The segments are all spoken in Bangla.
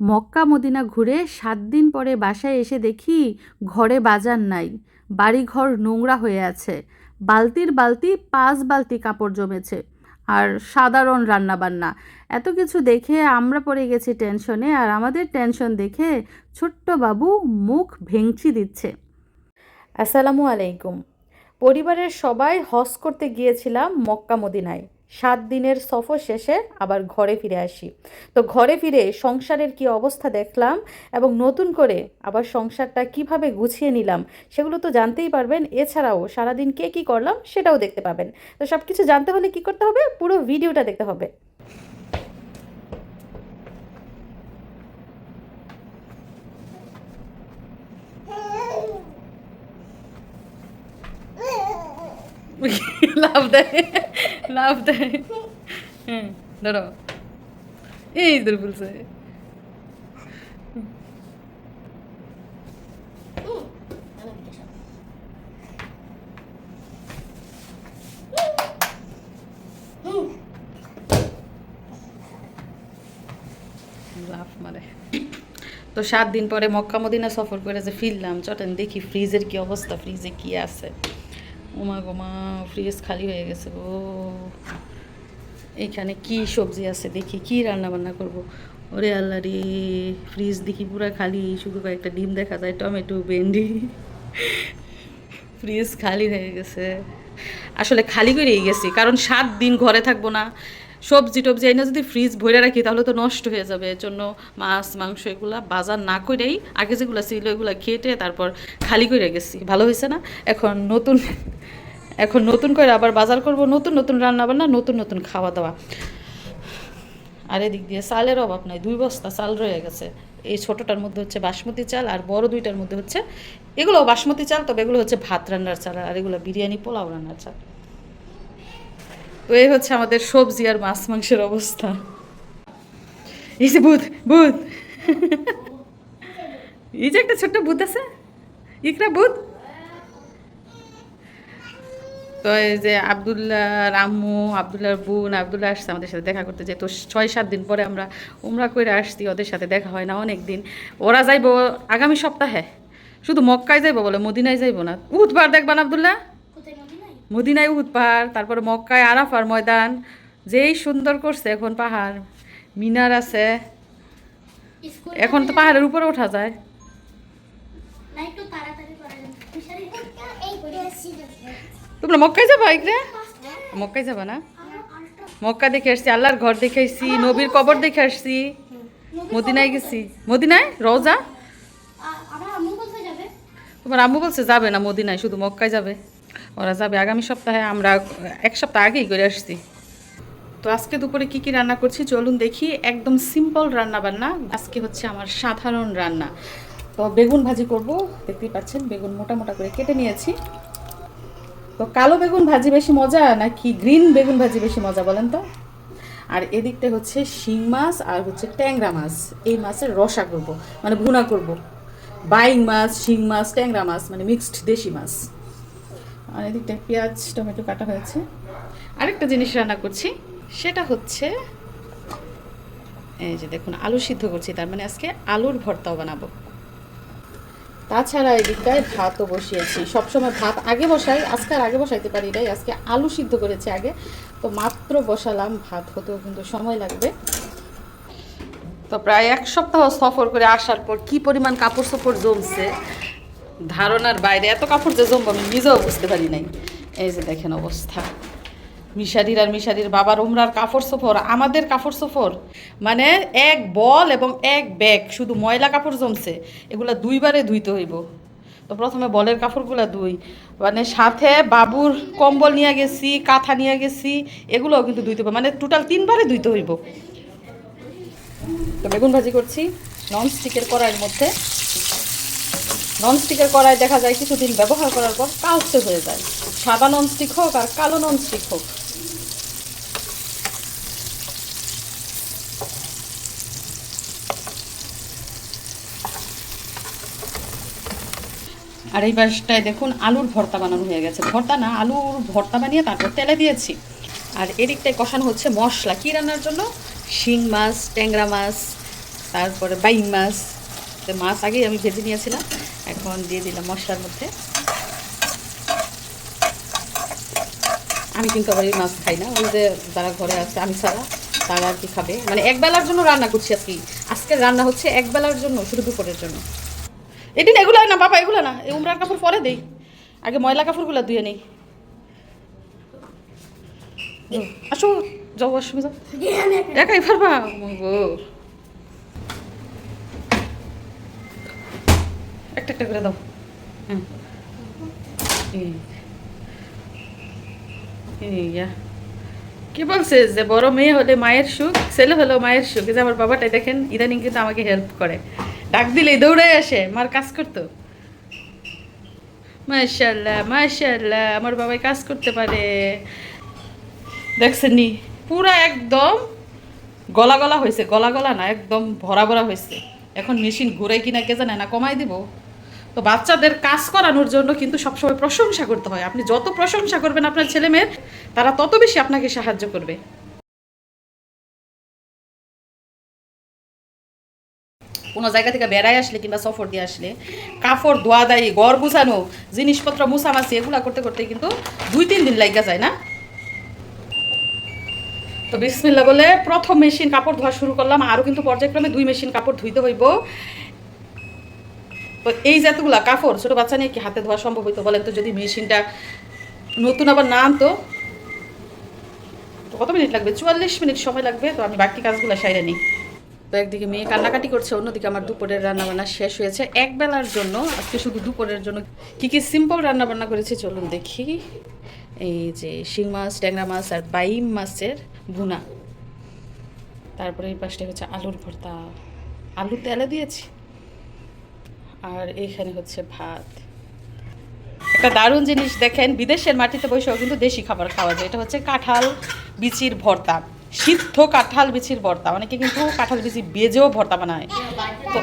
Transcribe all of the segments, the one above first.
মক্কা মদিনা ঘুরে সাত দিন পরে বাসায় এসে দেখি ঘরে বাজার নাই, বাড়িঘর নোংরা হয়ে আছে, বালতির বালতি পাঁচ বালতি কাপড় জমেছে আর সাধারণ রান্নাবান্না। এত কিছু দেখে আমরা পড়ে গেছি টেনশনে আর আমাদের টেনশন দেখে ছোট্ট বাবু মুখ ভেঙচি দিচ্ছে। আসসালামু আলাইকুম। পরিবারের সবাই হজ করতে গিয়েছিলাম মক্কা মদিনায়। সাত দিনের সফর শেষে আবার ঘরে ফিরে আসি। তো ঘরে ফিরে সংসারের কি অবস্থা দেখলাম এবং নতুন করে আবার সংসারটা কীভাবে গুছিয়ে নিলাম সেগুলো তো জানতেই পারবেন। এছাড়াও সারাদিন কে কি করলাম সেটাও দেখতে পাবেন। তো সব কিছু জানতে হলে কি করতে হবে? পুরো ভিডিওটা দেখতে হবে। লাভ দেয় লাভ দেয় ধরো। এই বলছে। মারে। তো সাত দিন পরে মক্কা মদিনা সফর করে যে ফিরলাম, চটেন দেখি ফ্রিজের কি অবস্থা, ফ্রিজে কি আছে। ওমা গোমা ফ্রিজ খালি হয়ে গেছে ও এখানে কি সবজি আছে দেখি, কি রান্না বান্না করব? ওরে আল্লাহ রে ফ্রিজ দেখি পুরা খালি, শুধু কয়েকটা ডিম দেখা যায়, টমেটো, ভেন্ডি। ফ্রিজ খালি হয়ে গেছে। আসলে খালি করেই গেছি, কারণ সাত দিন ঘরে থাকব না। সবজি টবজি এনে যদি ফ্রিজ ভরে রাখি, তাহলে তো নষ্ট হয়ে যাবে। এর জন্য মাছ, মাংস এগুলা বাজার না করেই আগে যেগুলো ছিল এগুলো খেটে তারপর খালি করে গেছি। ভালো হয়েছে না? এখন নতুন এখন নতুন করে আবার বাজার করব, নতুন নতুন রান্না বান্না নতুন নতুন খাওয়া দাওয়া আর এদিক দিয়ে চালের অভাব নাই, দুই বস্তা চাল রয়ে গেছে। এই ছোটোটার মধ্যে হচ্ছে বাসমতি চাল আর বড় দুইটার মধ্যে হচ্ছে, এগুলো বাসমতি চাল, তবে এগুলো হচ্ছে ভাত রান্নার চাল, আর এগুলো বিরিয়ানি পোলাও রান্নার চাল। তো এই হচ্ছে আমাদের সবজি আর মাছ, মাংসের অবস্থা। এই যে ভূত ভূত। এই যে একটা ছোট্ট ভূত আছে। ইকরা ভূত। তো এই যে আবদুল্লাহ রাম্মু আবদুল্লাহর বোন, আবদুল্লাহ আসছে আমাদের সাথে দেখা করতে যে তো ছয়, সাত দিন পরে আমরা উমরা করে আসছি, ওদের সাথে দেখা হয় না অনেক দিন ওরা যাইবো আগামী সপ্তাহে। শুধু মক্কায় যাইবো বলে, মদিনায় যাইবো না। উৎবার দেখবান আবদুল্লাহ? মদিনায় উহুদ পাহাড় তারপরে মক্কায় আরাফার ময়দান যেই সুন্দর করছে এখন পাহাড়। মিনার আছে। এখন তো পাহাড়ের উপরে ওঠা যায়। তোমরা মক্কায় যাবা এগরে মক্কায় যাবা না? মক্কা দেখে আসছি আল্লাহর ঘর দেখে আসছি নবীর কবর দেখে আসছি। মদিনায় গেছি। মদিনায়? রওজা তোমার আম্মু বলছে যাবে না মদিনায় শুধু মক্কায় যাবে। ওরা যাবে আগামী সপ্তাহে, আমরা এক সপ্তাহ আগেই করে আসছি। তো আজকে দুপুরে কি কি রান্না করছি চলুন দেখি। একদম সিম্পল রান্না বান্না, আজকে হচ্ছে আমার সাধারণ রান্না। তো বেগুন ভাজি করব, দেখতেই পাচ্ছেন বেগুন মোটা মোটা করে কেটে নিয়েছি। তো কালো বেগুন ভাজি বেশি মজা নাকি গ্রিন বেগুন ভাজি বেশি মজা বলেন তো? আর এদিকটা হচ্ছে শিং মাছ আর হচ্ছে ট্যাংরা মাছ। এই মাছের রসা করব মানে ভুনা করব। বাইং মাছ, শিং মাছ, ট্যাংরা মাছ মানে মিক্সড দেশি মাছ। আর এদিকটা পেঁয়াজ, টমেটো কাটা হয়েছে। আরেকটা জিনিস রান্না করছি, সেটা হচ্ছে, এই যে দেখুন, আলু সিদ্ধ করছি, তার মানে আজকে আলুর ভর্তাও বানাবো। তাছাড়া এদিকটায় ভাতও বসিয়েছি। সবসময় ভাত আগে বসাই, আজকে আর আগে বসাইতে পারি নাই, আজকে আলু সিদ্ধ করেছি আগে। তো মাত্র বসালাম, ভাত হতেও কিন্তু সময় লাগবে। তো প্রায় এক সপ্তাহ সফর করে আসার পর কি পরিমাণ কাপড় চোপড় জমছে ধারণার বাইরে, এত কাপড় যে জমবো, আমি নিজেও বুঝতে পারি নাই। এই যে দেখেন অবস্থা। মিশারির আর মিশারির বাবার উমরার কাপড় সফর, আমাদের কাপড় সফর। মানে এক বল এবং এক ব্যাগ, শুধু ময়লা কাপড় জমছে, এগুলা দুইবারে ধুইতে হইব। তো প্রথমে বলের কাপড়গুলো ধুই। মানে সাথে বাবুর কম্বল নিয়ে গেছি, কাঁথা নিয়ে গেছি, এগুলোও কিন্তু ধুইতে হবে মানে টোটাল তিনবারে ধুইতে হইব। তো বেগুন ভাজি করছি নন স্টিকের কড়াইয়ের মধ্যে। ননস্টিকের কড়াই দেখা যায় কিছুদিন ব্যবহার করার পর কালচে হয়ে যায়। সাদা ননস্টিক হোক আর কালো ননস্টিক হোক। আর এই পাশটায় দেখুন আলুর ভর্তা বানানো হয়ে গেছে। ভর্তা না, আলুর ভর্তা বানিয়ে তারপর তেলে দিয়েছি। আর এদিকটায় কষানো হচ্ছে মশলা। কী রান্নার জন্য? শিং মাছ, ট্যাংরা মাছ, তারপরে বাইং মাছ। মাছ আগেই আমি ভেজে নিয়েছিলাম। এখন দিয়ে দিলাম মশলার মধ্যে। আমি কিন্তু আবার এই মাছ খাই না ওই যে যারা ঘরে আছে আমি ছাড়া তারা আর কি খাবে। মানে এক বেলার জন্য রান্না করছি আর কি আজকে রান্না হচ্ছে এক বেলার জন্য শুধু দুপুরের জন্য। এদিন এগুলো না বাবা এগুলো না এই উমরার কাপড় পরে দেই। আগে ময়লা কাপড়গুলো ধুয়ে নেই। আসো যাও আসবে যাও। একাই পারবা? একটা একটা করে দাও কি বলছে যে বড় মেয়ে হলে মায়ের সুখ ছেলে হলেও মায়ের সুখ যে আমার বাবাটাই দেখেন ইদানিং কিন্তু আমাকে হেল্প করে ডাক দিলেই দৌড়ে আসে মার কাজ করতো মাশাল্লাহ মাশাল্লাহ আমার বাবাই কাজ করতে পারে দেখছেন নি পুরা একদম গলা গলা হয়েছে গলা গলা না একদম ভরা ভরা হয়েছে এখন মেশিন ঘুরে কিনা কে জানে না কমাই দিব? তো বাচ্চাদের কাজ করানোর জন্য কিন্তু সবসময় প্রশংসা করতে হয়। আপনি যত প্রশংসা করবেন আপনার ছেলে মেয়ের তারা তত বেশি আপনাকে সাহায্য করবে। কোনো জায়গা থেকে বেড়ায় আসলে কিংবা সফর দিয়ে আসলে কাপড় ধোয়া দায়ী ঘর গুছানো, জিনিসপত্র মুছামাছি, এগুলা করতে করতে কিন্তু দুই, তিন দিন লাগা যায় না। তো বিসমিল্লা বলে প্রথম মেশিন কাপড় ধোয়া শুরু করলাম। আরও কিন্তু পর্যায়ক্রমে দুই মেশিন কাপড় ধুইতে হইব। তো এই যতগুলা কাপড় ছোটো বাচ্চা নিয়ে কি হাতে ধোয়া সম্ভব হইতো বলেন তো? যদি মেশিনটা নতুন আবার না আনতো? তো কত মিনিট লাগবে? চুয়াল্লিশ মিনিট সময় লাগবে, তো আমি বাকি কাজগুলো সাইরে নিই। তো একদিকে মেয়ে কান্নাকাটি করছে, অন্যদিকে আমার দুপুরের রান্নাবান্না শেষ হয়েছে। এক বেলার জন্য, আজকে শুধু দুপুরের জন্য কি কি সিম্পল রান্নাবান্না করেছি চলুন দেখি। এই যে শিং মাছ, ট্যাংরা মাছ আর বাইম মাছের ভুনা। তারপরে এই পাশটা হচ্ছে আলুর ভর্তা। আলু তেলে দিয়েছি। আর এইখানে হচ্ছে ভাত। একটা দারুণ জিনিস দেখেন, বিদেশের মাটিতে বসেও কিন্তু দেশি খাবার খাওয়া যায়। এটা হচ্ছে কাঁঠাল বিচির ভর্তা। সিদ্ধ কাঁঠাল বিচির ভর্তা। অনেকে কিন্তু কাঁঠাল বিচি বেজেও ভর্তা বানায়। তো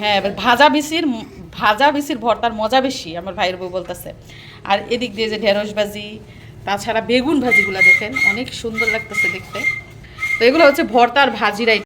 হ্যাঁ ভাজা বিচির ভাজা বিচির ভর্তার মজা বেশি, আমার ভাইয়ের বউ বলতেছে। আর এদিক দিয়ে যে ঢেঁড়স ভাজি, তাছাড়া বেগুন ভাজিগুলো দেখেন, অনেক সুন্দর লাগতেছে দেখতে। তো এগুলো হচ্ছে ভর্তার ভাজিরাই